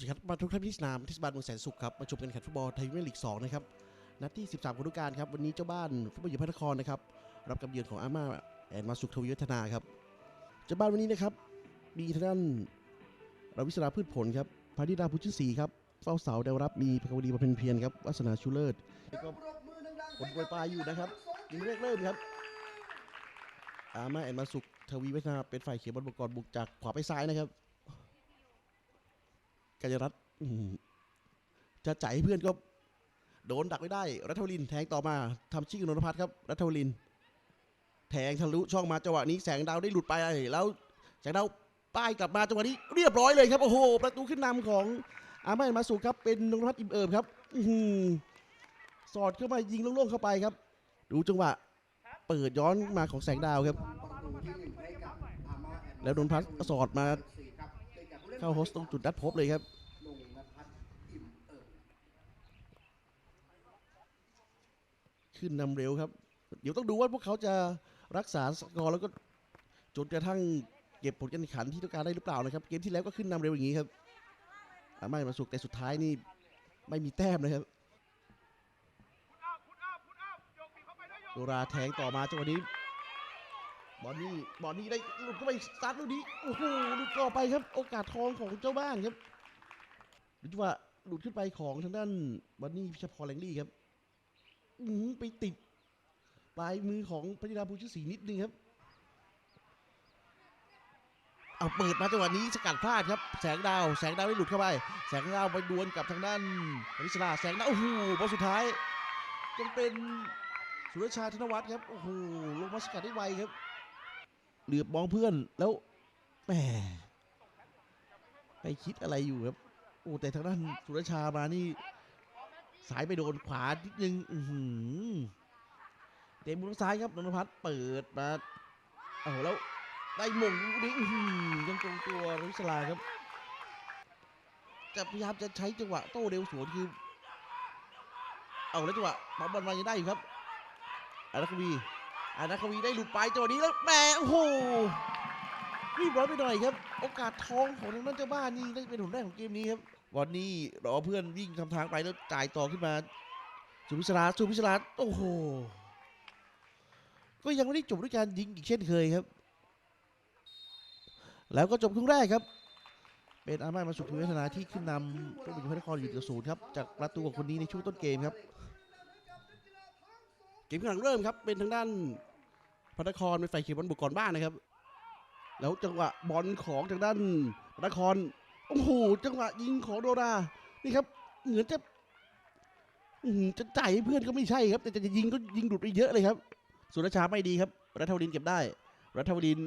สวัสดีครับมาทุกท่านที่สนามเทศบาลเมืองแสนสุขครับมาชมกันแข่งฟุตบอลไทยพรีเมียร์ลีก2นะครับนัดที่ 13ฤดูกาลครับวันนี้เจ้าบ้านฟุตบอลหญิงพระนครนะครับรับกับเยือนของอาม่าแอนมาสุขทวีวัฒนาครับเจ้าบ้านวันนี้นะครับมีทางด้านรวิศราพืชผลครับพานิดาพุชศรีครับเฝ้าเสาแนวรับมีพกวดีมาเพนเพียรครับวัฒนาชูเลิศแล้วก็ผลโปรยปลายอยู่นะครับยิงแรกเริ่มครับอาม่าแอนมาสุขทวีวัฒนาเป็นฝ่ายเขียวบอลบุกก่อนบุกจากขวาไปซ้ายนะครับ กัญรัตน์จะจ่ายให้เพื่อนก็โดนดักไม่ได้ รัฐวลินแทงต่อมาทำชิกนนทพัฒน์ครับ รัฐวลิน แทงทะลุช่องมาจังหวะนี้แสงดาวได้หลุดไปแล้วแสงดาวป้ายกลับมาจังหวะนี้เรียบร้อยเลยครับโอ้โห ประตูขึ้นนำของอาม่ามาสุครับเป็นนนทพัฒน์อิ่มเอิบครับอืสอดเข้ามายิงโล่งๆเข้าไปครับ ดูจังหวะ เปิดย้อนมาของแสงดาวครับ แล้วนนพัฒน์สอดมา เข้าโฮสต์ตรงจุดนัดพบเลยครับขึ้นนำเร็วครับ เดี๋ยวต้องดูว่าพวกเขาจะรักษาสกอร์แล้วก็จนกระทั่งเก็บผลการแข่งขันที่ต้องการได้หรือเปล่านะครับ เกมที่แล้วก็ขึ้นนำเร็วอย่างนี้ครับไม่มาสุกแต่สุดท้ายนี่ไม่มีแต้มนะครับโดราแทงต่อมาจังหวะนี้ บอลนี่บอลนี่ได้หลุดเข้าไปสตาร์ทลูกนี้โอ้โหหลุดก่อไปครับ โอกาสทองของเจ้าบ้านครับดูจังหวะหลุดขึ้นไปของทางด้านบอลนี่พิชพรแรงลี่ครับอือไปติดปลายมือของพนิดาภูชื่อศรีนิดนึงครับเอาเปิดมาจังหวะนี้สกัดพลาดครับ แสงดาว แสงดาวได้หลุดเข้าไป แสงดาวไปดวลกับทางด้านอริสราแสงดาวโอ้โหบอลสุดท้ายจงเป็นสุรชาธนวัฒน์ครับโอ้โหลงมาสกัดได้ไวครับ เหลือบมองเพื่อนแล้วแหมไปคิดอะไรอยู่ครับโอ้แต่ทางด้านสุรชามานี่ สายไปโดนขวานิดนึงอืเตะมุมซ้ายครับนนพัฒน์เปิดมาเอาแล้วได้มงลูกนี้อื้อหือยังตรงตัวริสลาครับ จะพยายามจะใช้จังหวะโต้เร็วสวนคือ เอาแล้วจังหวะปั๊มบอลมายังได้อยู่ครับอานักวี อานักวีได้หลุดไปจังหวะนี้แล้วแหมโอ้โหรีบร้อนไปหน่อยครับ โอกาสทองของทางด้านเจ้าบ้านนี่ได้เป็นผลแรกของเกมนี้ครับวันนี้รอเพื่อนวิ่งทำทางไปแล้วจ่ายต่อขึ้นมาสุพิศราสุพิศราโอ้โหก็ยังไม่ได้จบด้วยการยิงอีกเช่นเคยครับ แล้วก็จบครึ่งแรกครับ เป็นอาม่ามาสุขทวีวัฒนาที่ขึ้นนำตัวบุญพระนครอยู่ต่อศูนย์ครับจากประตูของคนนี้ในช่วงต้นเกมครับ เกมกำลังเริ่มครับเป็นทางด้าน พระนครเป็นฝ่ายเขียวบอลบุกก่อนบ้านนะครับ แล้วจังหวะบอลของทางด้านพระนครโอ้โหจังหวะยิงของโดรานี่ครับเหมือนจะจะจ่ายให้เพื่อนก็ไม่ใช่ครับ แต่จะยิงก็ยิงดุดไปเยอะเลยครับ สุรชาไม่ดีครับ รัฐวรินเก็บได้ รัฐวริน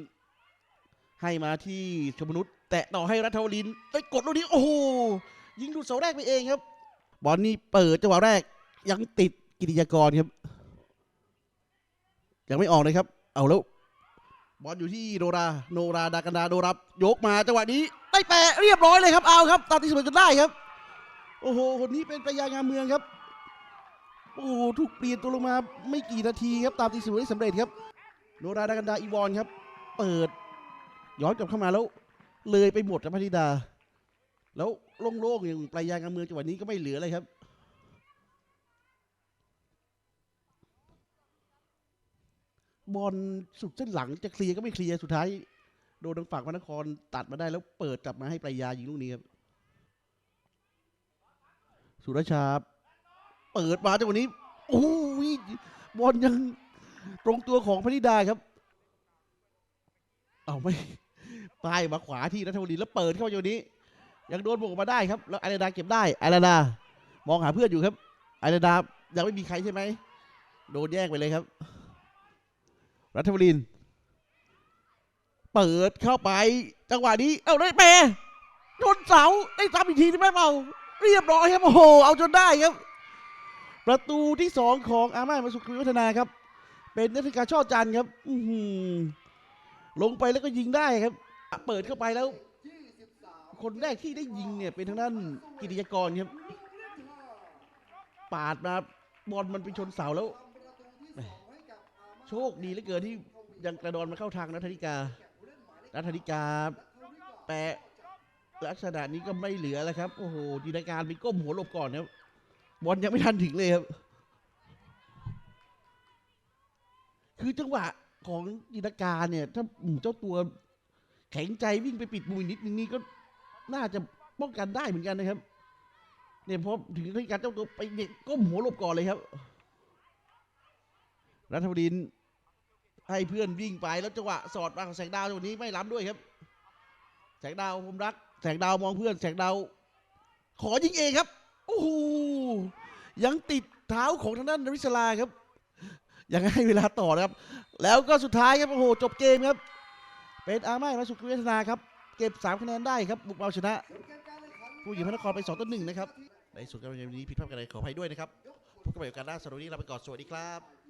ให้มาที่ชมนุษย์แตะต่อให้รัฐวรินได้กดลูกนี้โอ้โหยิงดุดเสาแรกไปเองครับ บอลนี่เปิดจังหวะแรกยังติดกิติยากรครับ ยังไม่ออกเลยครับ เอาแล้วบอลอยู่ที่โดรา โนราดากันดาโดรับยกมาจังหวะนี้ได้แปะเรียบร้อยเลยครับเอาครับตามที่สมอจนได้ครับ โอ้โหคนนี้เป็นปยางามเมืองครับ โอ้โหถูกเปลี่ยนตัวลงมาไม่กี่นาทีครับตามที่เสมอได้สำเร็จครับ โนราดากันดาอีวอนครับ เปิด ย้อนกลับเข้ามาแล้ว เลยไปหมดครับพนิดา แล้วโล่งๆอย่างปลายยางามเมืองจังหวะนี้ก็ไม่เหลือเลยครับ บอลสุดเส้นหลังจะเคลียร์ก็ไม่เคลียร์สุดท้ายโดนทางฝั่งพระนครตัดมาได้แล้วเปิดกลับมาให้ปลายยายิงลูกนี้ครับสุรชาเปิดมาจังหวะนี้โอ้ยบอลยังตรงตัวของพนิดาครับ เอาไม่ปลายมาขวาที่รัฐวดีแล้วเปิดเข้ามาจังหวะนี้ ยังโดนบวกมาได้ครับ แล้วไอราดาเก็บได้ไอราดามองหาเพื่อนอยู่ครับไอราดายังไม่มีใครใช่ไหมโดนแยกไปเลยครับ รัฐบริน เปิดเข้าไป จังหวะนี้ เอาได้แปรโดนเสาได้ซ้ำอีกทีได้ไหมเปล่าเรียบร้อยครับโอ้โหเอาจนได้ครับ ประตูที่สองของอาม่ามาสุขวิวัฒนาครับ เป็นนักการช่อจันครับอือหือลงไปแล้วก็ยิงได้ครับ เปิดเข้าไปแล้ว คนแรกที่ได้ยิงเนี่ย เป็นทางด้านกิติยกรครับ ปาดมาบอลมันไปชนเสาแล้ว โชคดีเหลือเกินที่ยังกระดอนมาเข้าทางนัทธิกา นัทธิกา แปะลักษณะนี้ก็ไม่เหลือแล้วครับ โอ้โหดีนาการไปก้มหัวหลบก่อนครับ บอลยังไม่ทันถึงเลยครับ คือจังหวะของดีนาการเนี่ย ถ้าเจ้าตัวแข็งใจวิ่งไปปิดมุมนิดนึงนี่ก็น่าจะป้องกันได้เหมือนกันนะครับ เนี่ยพอถึงที่การเจ้าตัวไปเนี่ยก้มหัวหลบก่อนเลยครับ รัฐบดิน ให้เพื่อนวิ่งไปแล้วจังหวะสอดมาของแสงดาวจังหวะนี้ไม่ล้ำด้วยครับ แสงดาวผมรัก แสงดาวมองเพื่อนแสงดาว ขอยิงเองครับโอ้โหยังติดเท้าของทางด้านนริศลาครับ ยังให้เวลาต่อนะครับ แล้วก็สุดท้ายครับโอ้โหจบเกมครับ เป็นอาร์ม่าและสุขเวทนาครับ เก็บ3คะแนนได้ครับ บุกเอาชนะ ผู้หญิงพระนครไป2ต่อ1นะครับในสุดการเกมนี้ผิดพลาดกันใดขออภัยด้วยนะครับพบกันใหม่โอกาสหน้าสำหรับวันนี้ลาไปก่อนสวัสดีครับ